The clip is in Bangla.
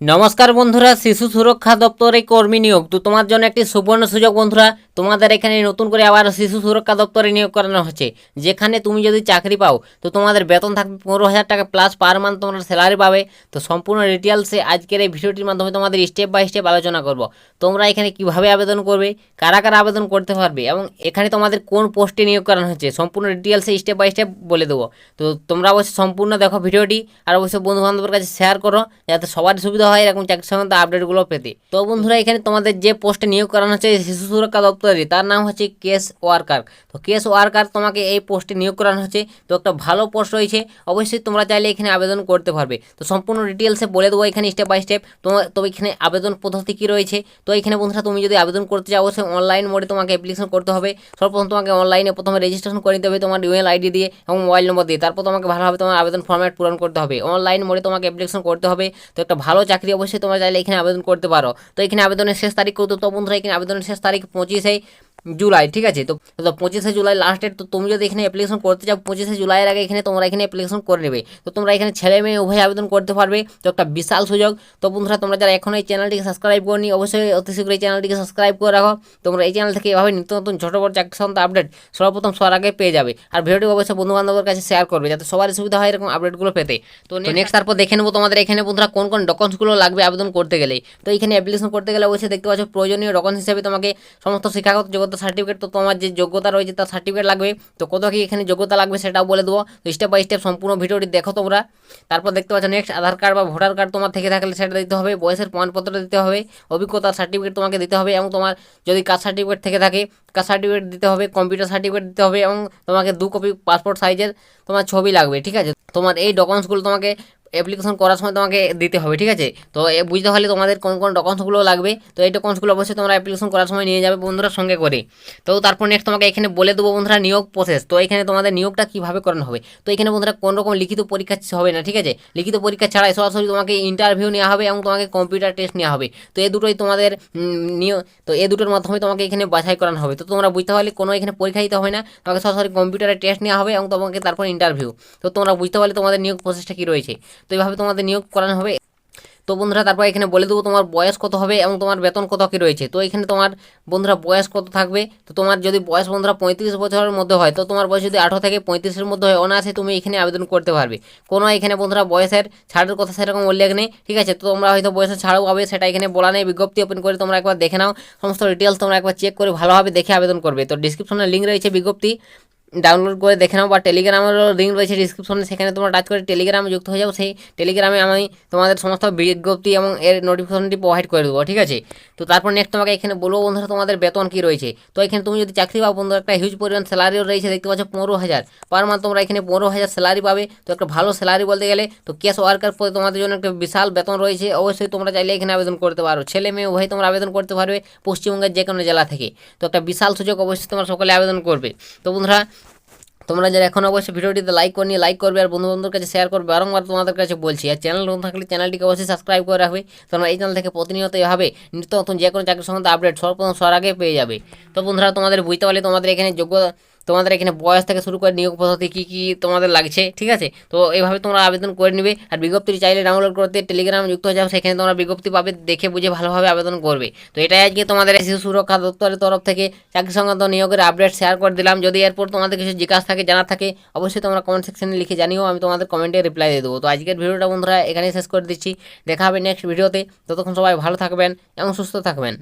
নমস্কার বন্ধুরা শিশু সুরক্ষা দপ্তরে কর্মী নিয়োগ। তো তোমার জন্য একটি সুবর্ণ সুযোগ বন্ধুরা তোমাদের এখানে নতুন করে আবার শিশু সুরক্ষা দপ্তরে নিয়োগ করানো হচ্ছে। যেখানে তুমি যদি চাকরি পাও, তো তোমাদের বেতন থাকবে পনেরো হাজার টাকা প্লাস পার মান্থ তোমরা স্যালারি পাবে। তো সম্পূর্ণ ডিটেলসে আজকের এই ভিডিওটির মাধ্যমে তোমাদের স্টেপ বাই স্টেপ আলোচনা করব। তোমরা এখানে কীভাবে আবেদন করবে, কারা কারা আবেদন করতে পারবে, এবং এখানে তোমাদের কোন পোস্টে নিয়োগ করানো হচ্ছে, সম্পূর্ণ ডিটেলসে স্টেপ বাই স্টেপ বলে দেবো। তো তোমরা অবশ্যই সম্পূর্ণ দেখো ভিডিওটি, আর অবশ্যই বন্ধু বান্ধবের কাছে শেয়ার করো, যাতে সবার সুবিধা হয় এরকম চাকরি সংক্রান্ত আপডেটগুলো পেতে। তো বন্ধুরা, এখানে তোমাদের যে পোস্টে নিয়োগ করানো হচ্ছে, শিশু সুরক্ষা দপ্তরে তার নাম হচ্ছে কেস ওয়ার্কার। তো কেস ওয়ার্কার তোমাকে এই পোস্টে নিয়োগ করানো হচ্ছে। তো একটা ভালো পোস্ট রয়েছে, অবশ্যই তোমরা চাইলে এখানে আবেদন করতে পারবে। তো সম্পূর্ণ ডিটেলসে বলে দেবো এখানে স্টেপ বাই স্টেপ তোমার তবে এখানে আবেদন পদ্ধতি কী রয়েছে? তো এখানে বন্ধুরা, তুমি যদি আবেদন করতে চাও, অবশ্যই অনলাইন মোডে তোমাকে অ্যাপ্লিকেশন করতে হবে। সর্বপ্রথম তোমাকে অনলাইনে প্রথমে রেজিস্ট্রেশন করে নিতে হবে তোমার ইমেল আইডি দিয়ে এবং মোবাইল নম্বর দিয়ে। তারপর তোমাকে ভালোভাবে তোমার আবেদন ফর্ম্যাট পূরণ করতে হবে। অনলাইন মোডে তোমাকে অ্যাপ্লিকেশন করতে হবে। তো একটা ভালো চাকরি অবশ্যই তোমরা চাইলে এখানে আবেদন করতে পারো। তো এখানে আবেদনের শেষ তারিখ কত? তো বন্ধুরা, এখানে আবেদনের শেষ তারিখ পঁচিশে way জুলাই ঠিক আছে? তো তো পঁচিশে জুলাই লাস্ট ডেট তো তুমি যদি এখানে অ্যাপ্লিকেশন করতে চাও পঁচিশে জুলাইয়ের আগে এখানে তোমরা এখানে অ্যাপ্লিকেশন করে নেবে। তো তোমরা এখানে ছেলে মেয়ে উভয় আবেদন করতে পারবে। তো একটা বিশাল সুযোগ। তো বন্ধুরা তোমরা যারা এখন এই চ্যানেলটিকে সাবস্ক্রাইব করনি অবশ্যই অতি শীঘ্র এই চ্যানেলটিকে সাবস্ক্রাইব করে রাখো। তোমরা এই চ্যানেল থেকে এভাবে নিত্য নতুন ছোটো বড় চাকরি সংক্রান্ত আপডেট সর্বপ্রথম সবার আগে পেয়ে যাবে। আর ভিডিওটি অবশ্যই বন্ধু বান্ধবের কাছে শেয়ার করবে যাতে সবার সুবিধা হয় এরকম আপডেটগুলো পেতে। তো নেক্সট তারপর দেখে নেব তোমাদের এখানে বন্ধুরা কোন কোন ডকুমেন্টসগুলো লাগবে আবেদন করতে গেলে। তো এখানে অ্যাপ্লিকেশন করতে গেলে অবশ্যই দেখতে পাচ্ছ প্রয়োজনীয় ডকুমেন্টস হিসেবে তোমাকে সমস্ত শিক্ষাগত যোগ্যতা সার্টিফিকেট তো তোমার যে যোগ্যতা রয়েছে তার সার্টিফিকেট লাগবে। তো কত কি এখানে যোগ্যতা লাগবে সেটাও বলে দেবো। তো স্টেপ বাই স্টেপ সম্পূর্ণ ভিডিওটি দেখো তোমরা। তারপর দেখতে পাচ্ছ নেক্সট আধার কার্ড বা ভোটার কার্ড তোমার থেকে থাকলে সেটা দিতে হবে, বয়সের প্রমাণপত্র দিতে হবে অভিজ্ঞতার সার্টিফিকেট তোমাকে দিতে হবে এবং তোমার যদি কাস্ট সার্টিফিকেট থেকে থাকে, কাস্ট সার্টিফিকেট দিতে হবে কম্পিউটার সার্টিফিকেট দিতে হবে এবং তোমাকে দু কপি পাসপোর্ট সাইজের তোমার ছবি লাগবে, ঠিক আছে? তোমার এই ডকুমেন্টসগুলো তোমাকে অ্যাপ্লিকেশন করার সময় তোমাকে দিতে হবে ঠিক আছে? তো এ বুঝতে হলে তোমাদের কোন কোন ডকুমেন্টসগুলো লাগবে। তো এই ডকুমেন্টসগুলো অবশ্যই তোমরা অ্যাপ্লিকেশন করার সময় নিয়ে যাবে বন্ধুরা সঙ্গে করে। তো তারপর নেক্সট তোমাকে এখানে বলে দেবো বন্ধুরা নিয়োগ প্রসেস তো এখানে তোমাদের নিয়োগটা কীভাবে করানো হবে? তো এখানে বন্ধুরা কোন রকম লিখিত পরীক্ষা হবে না ঠিক আছে? লিখিত পরীক্ষা ছাড়াই সরাসরি তোমাকে ইন্টারভিউ নেওয়া হবে এবং তোমাকে কম্পিউটার টেস্ট নেওয়া হবে। তো এই দুটোই তোমাদের উম, নিয় তো এই দুটোর মাধ্যমে তোমাকে এখানে বাছাই করানো হবে। তো তোমরা বুঝতে পারলে কোনো এখানে পরীক্ষা দিতে হবে না। তোমাকে সরাসরি কম্পিউটারে টেস্ট নেওয়া হবে এবং তোমাকে তারপর ইন্টারভিউ তো তোমরা বুঝতে পারলে তোমাদের নিয়োগ প্রসেসটা কী রয়েছে। তো এইভাবে তোমাদের নিয়োগ করানো হবে। তো বন্ধুরা, তারপর এখানে বলে দেবো তোমার বয়স কত হবে এবং তোমার বেতন কত কী রয়েছে। তো এখানে তোমার বন্ধুরা বয়স কত থাকবে? তো তোমার যদি বয়স বন্ধুরা পঁয়ত্রিশ বছরের মধ্যে হয়, তো তোমার বয়স যদি আঠারো থেকে পঁয়ত্রিশের মধ্যে হয়, অনায়াসে তুমি এখানে আবেদন করতে পারবে। কোনো এখানে বন্ধুরা বয়সের ছাড়ের কথা সেরকম উল্লেখ নেই, ঠিক আছে? তো তোমরা হয়তো বয়সের ছাড়ও পাবে, সেটা এখানে বলা নেই। বিজ্ঞপ্তি ওপেন করে তোমরা একবার দেখে নাও। সমস্ত ডিটেলস তোমরা একবার চেক করে ভালোভাবে দেখে আবেদন করবে। তো ডিসক্রিপশনে লিঙ্ক রয়েছে বিজ্ঞপ্তি। ডাউনলোড করে দেখে নাও বা টেলিগ্রামেরও লিঙ্ক রয়েছে ডিসক্রিপশনে সেখানে তোমরা টাচ করে টেলিগ্রামে যুক্ত হয়ে যাও। সেই টেলিগ্রামে আমি তোমাদের সমস্ত বিজ্ঞপ্তি এবং এর নোটিফিকেশনটি প্রোভাইড করে দেবো, ঠিক আছে? তো তারপর নেক্সট তোমাকে এখানে বলব বন্ধুরা, তোমাদের বেতন কী রয়েছে? তো এখানে তুমি যদি চাকরি পাও বন্ধুরা, একটা হিউজ পরিমাণ স্যালারিও রয়েছে, দেখতে পাচ্ছ পনেরো হাজার। পার মান্থ তোমরা এখানে পনেরো হাজার স্যালারি পাবে। তো একটা ভালো স্যালারি বলতে গেলে, তো ক্যাশ ওয়ার্কার পদে তোমাদের জন্য একটা বিশাল বেতন রয়েছে। অবশ্যই তোমরা চাইলে এখানে আবেদন করতে পারো। ছেলে মেয়ে, উভয় তোমরা আবেদন করতে পারবে পশ্চিমবঙ্গের যে কোনো জেলা থেকে। তো একটা বিশাল সুযোগ অবশ্যই তোমরা সকলে আবেদন করবে। তো বন্ধুরা তোমরা যারা এখন অবশ্যই ভিডিওটিতে লাইক করনি লাইক করবে আর বন্ধু বান্ধবদের কাছে শেয়ার করবে, বারংবার তোমাদের কাছে বলছি, আর চ্যানেল নতুন থাকলে চ্যানেলটিকে অবশ্যই সাবস্ক্রাইব করে রাখবে। তোমরা এই চ্যানেল থেকে প্রতিনিয়ত এভাবে নিত্য নতুন যে কোনো চাকরির সম্বন্ধে আপডেট সর্বপ্রথম সবার আগে পেয়ে যাবে। তো বন্ধুরা, তোমাদের বুঝতে পারলে তোমাদের এখানে যোগ্য তোমাদের এখানে বয়স থেকে শুরু করে নিয়োগ পদ্ধতি কী কী তোমাদের লাগছে, ঠিক আছে? তো এইভাবে তোমরা আবেদন করে নেবে আর বিজ্ঞপ্তি চাইলে ডাউনলোড করতে টেলিগ্রাম যুক্ত হয়ে যাও সেখানে তোমরা বিজ্ঞপ্তি পাবে, দেখে বুঝে ভালোভাবে আবেদন করবে। তো এটাই আজকে তোমাদের শিশু সুরক্ষা দপ্তরের তরফ থেকে চাকরি সংক্রান্ত নিয়োগের আপডেট শেয়ার করে দিলাম। যদি এরপর তোমাদের কিছু জিজ্ঞাসা থাকে জানার থাকে, অবশ্যই তোমরা কমেন্ট সেকশনে লিখে জানিও, আমি তোমাদের কমেন্টে রিপ্লাই দিয়ে দেবো। তো আজকের ভিডিওটা বন্ধুরা এখানেই শেষ করে দিচ্ছি। দেখা হবে নেক্সট ভিডিওতে ততক্ষণ সবাই ভালো থাকবেন এবং সুস্থ থাকবেন।